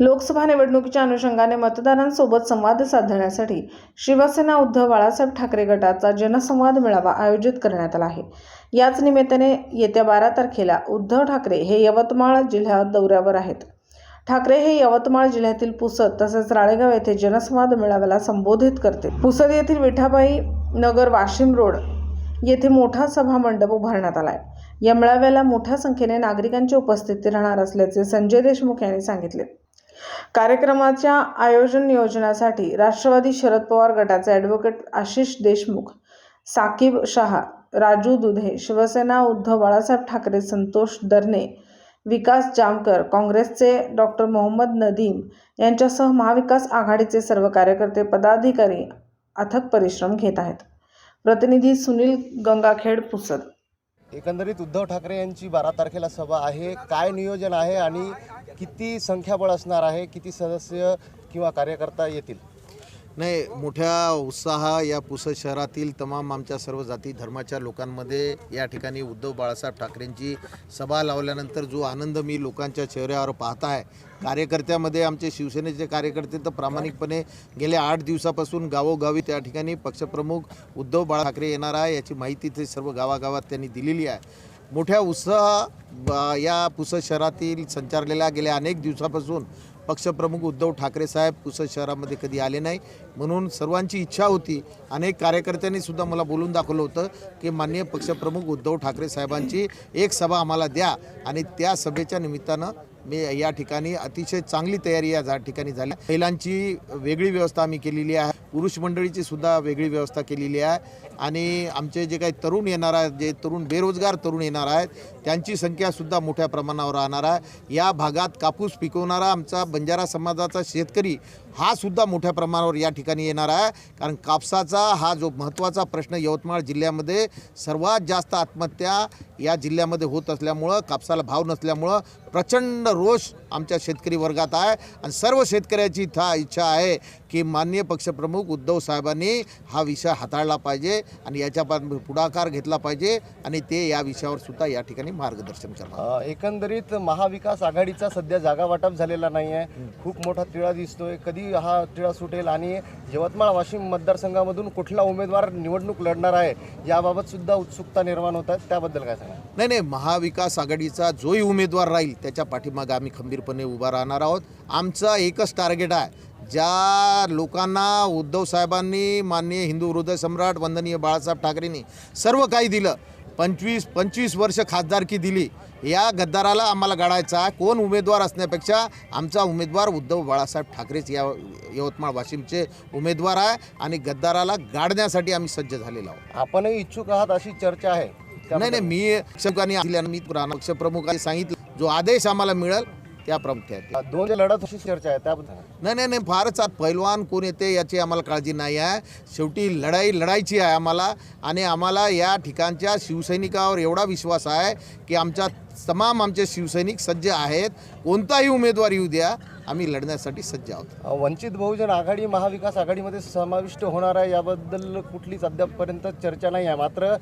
लोकसभा निवडणुकीच्या अनुषंगाने मतदारांसोबत संवाद साधण्यासाठी शिवसेना उद्धव बाळासाहेब ठाकरे गटाचा जनसंवाद मेळावा आयोजित करण्यात आला आहे. याच निमित्ताने येत्या बारा तारखेला उद्धव ठाकरे हे यवतमाळ जिल्ह्यात दौऱ्यावर आहेत. ठाकरे हे यवतमाळ जिल्ह्यातील पुसद तसेच राळेगाव येथे जनसंवाद मेळाव्याला संबोधित करते. पुसद येथील विठाबाई नगर वाशिम रोड येथे मोठा सभा मंडप उभारण्यात आला आहे या मेळाव्याला मोठ्या संख्येने नागरिकांची उपस्थिती राहणार असल्याचे संजय देशमुख यांनी सांगितले. कार्यक्रमाच्या आयोजन नियोजनासाठी राष्ट्रवादी शरद पवार गटाचे ॲडव्होकेट आशिष देशमुख साकीब शहा राजू दुधे शिवसेना उद्धव बाळासाहेब ठाकरे संतोष दरने विकास जामकर काँग्रेसचे डॉक्टर मोहम्मद नदीम यांच्यासह महाविकास आघाडीचे सर्व कार्यकर्ते पदाधिकारी अथक परिश्रम घेत आहेत. प्रतिनिधी सुनील गंगाखेड पुसद. एकंदरीत उद्धव ठाकरे यांची बारा तारखेला सभा आहे. काय नियोजन आहे आणि किती संख्याबळ असणार आहे? किती सदस्य किंवा कार्यकर्ता येतील? नाही मोठ्या उत्साह या पुसद शहरातील तमाम आमच्या सर्व जाती धर्माच्या लोकांमध्ये या ठिकाणी उद्धव बाळासाहेब ठाकरेंची सभा लावल्यानंतर जो आनंद मी लोकांच्या चेहऱ्यावर पाहत आहे कार्यकर्त्यामध्ये आमचे शिवसेनेचे कार्यकर्ते तर प्रामाणिकपणे गेल्या आठ दिवसापासून गावोगावी त्या ठिकाणी पक्षप्रमुख उद्धव बाळा ठाकरे येणार आहे याची माहिती ते सर्व गावागावात त्यांनी दिलेली आहे. मोठ्या उत्साह या पुसद शहरातील संचारलेल्या गेल्या अनेक दिवसापासून पक्षप्रमुख उद्धव ठाकरे साहेब पुसद शहरामध्ये कधी आले नाही. म्हणून सर्वांची इच्छा होती. अनेक कार्यकर्त्यांनी सुद्धा मला बोलून दाखवलं होतं की माननीय पक्षप्रमुख उद्धव ठाकरे साहेबांची एक सभा आम्हाला द्या आणि त्या सभेच्या निमित्तानं मी या ठिकाणी अतिशय चांगली तयारी या ठिकाणी झाली. महिलांची वेगळी व्यवस्था आम्ही केलेली आहे. पुरुष मंडळीची सुद्धा वेगळी व्यवस्था केलेली आहे. आणि आमचे जे काही तरुण येणार आहेत जे तरुण बेरोजगार तरुण येणार आहेत त्यांची संख्यासुद्धा मोठ्या प्रमाणावर राहणार आहे. या भागात कापूस पिकवणारा आमचा बंजारा समाजाचा शेतकरी हा सुद्धा मोठ्या प्रमाणावर या ठिकाणी येणार आहे. कारण कापसाचा हा जो महत्त्वाचा प्रश्न यवतमाळ जिल्ह्यामध्ये सर्वात जास्त आत्महत्या या जिल्ह्यामध्ये होत असल्यामुळं कापसाला भाव नसल्यामुळं प्रचंड रोष आमच्या शेतकरी वर्गात आहे. आणि सर्व शेतकऱ्याची इथं इच्छा आहे की माननीय पक्षप्रमुख उद्धव साहेबांनी हा विषय हाताळला पाहिजे आणि याच्या पा- पुढाकार घेतला पाहिजे आणि ते या विषयावर सुद्धा या ठिकाणी मार्गदर्शन करणार. एकंदरीत महाविकास आघाडीचा सध्या जागा वाटप झालेला नाही आहे खूप मोठा तिळा दिसतोय. कधी हा तिळा सुटेल आणि यवतमाळ वाशिम मतदारसंघामधून कुठला उमेदवार निवडणूक लढणार आहे याबाबत सुद्धा उत्सुकता निर्माण होत आहे. त्याबद्दल काय सांगा नाही नाही महाविकास आघाडीचा जोही उमेदवार राहील त्याच्या पाठीमागे आम्ही खंबीरपणे उभा राहणार आहोत. आमचं एकच टार्गेट आहे. ज्या लोकांना उद्धव साहेबांनी माननीय हिंदू हृदय सम्राट वंदनीय बाळासाहेब ठाकरेंनी सर्व काही दिलं पंचवीस पंचवीस वर्ष खासदारकी दिली या गद्दाराला आम्हाला गाडायचा आहे. कोण उमेदवार असण्यापेक्षा आमचा उमेदवार उद्धव बाळासाहेब ठाकरेच या यवतमाळ वाशिमचे उमेदवार आहे आणि गद्दाराला गाडण्यासाठी आम्ही सज्ज झालेलो आहोत. आपणही इच्छुक आहात अशी चर्चा आहे. नाही नाही मी असल्यानं मी राणा पक्षप्रमुखांनी सांगितलं. जो आदेश आम्हाला मिळेल त्या प्रमुख आहेत. अ, दोन लढत अशी चर्चा आहे त्याबद्दल. नाही नाही नाही फारच आत पैलवान कोण येते याची आम्हाला काळजी नाही आहे. शेवटी लढाई लढायची आहे आम्हाला आणि आम्हाला या ठिकाणच्या शिवसैनिकावर एवढा विश्वास आहे की आमच्या तमाम आमचे शिवसैनिक सज्ज आहेत. कोणताही उमेदवार येऊ द्या आम्ही लढण्यासाठी सज्ज आहोत. वंचित बहुजन आघाडी महाविकास आघाडीमध्ये समाविष्ट होणार आहे याबद्दल कुठलीच अद्यापपर्यंत चर्चा नाही आहे. मात्र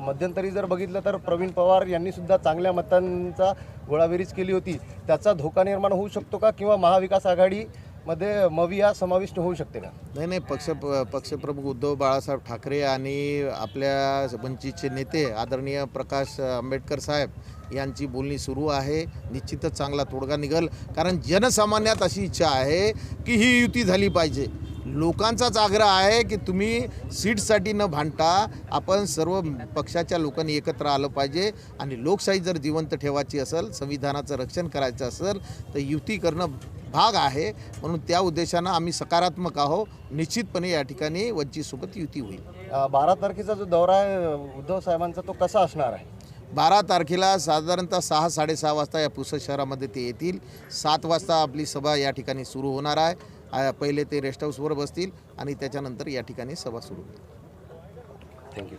मध्यंतरी जर बघितलं तर प्रवीण पवार यांनी सुद्धा चांगल्या मतांचा गोळाबेरीज केली होती. त्याचा धोका निर्माण होऊ शकतो का? किंवा महाविकास आघाडी मध्ये मविया समाविष्ट होऊ शकते का? नाही नाही पक्ष पक्षप्रमुख उद्धव बाळासाहेब ठाकरे आणि आपल्या वंचितचे नेते आदरणीय प्रकाश आंबेडकर साहेब यांची बोलणी सुरू आहे. निश्चितच चांगला तोडगा निघल. कारण जनसामान्यात अशी इच्छा आहे की ही युती झाली पाहिजे. लोकांचाच आग्रह आहे की तुम्ही सीटसाठी न भांडता आपण सर्व पक्षाच्या लोकांनी एकत्र आलं पाहिजे. आणि लोकशाही जर जिवंत ठेवायची असेल संविधानाचं रक्षण करायचं असेल तर युती करणं भाग आहे. म्हणून त्या उद्देशानं आम्ही सकारात्मक आहो निश्चितपणे या ठिकाणी वंचितसोबत युती होईल. बारा तारखेचा जो दौरा आहे उद्धव साहेबांचा तो कसा असणार आहे? बारा तारखेला साधारणतः सहा साडेसहा वाजता या पुसद शहरामध्ये ते येतील. सात वाजता आपली सभा या ठिकाणी सुरू होणार आहे. पहिले ते रेस्ट हाऊसवर बसतील आणि त्याच्यानंतर या ठिकाणी सभा सुरू होईल. थँक्यू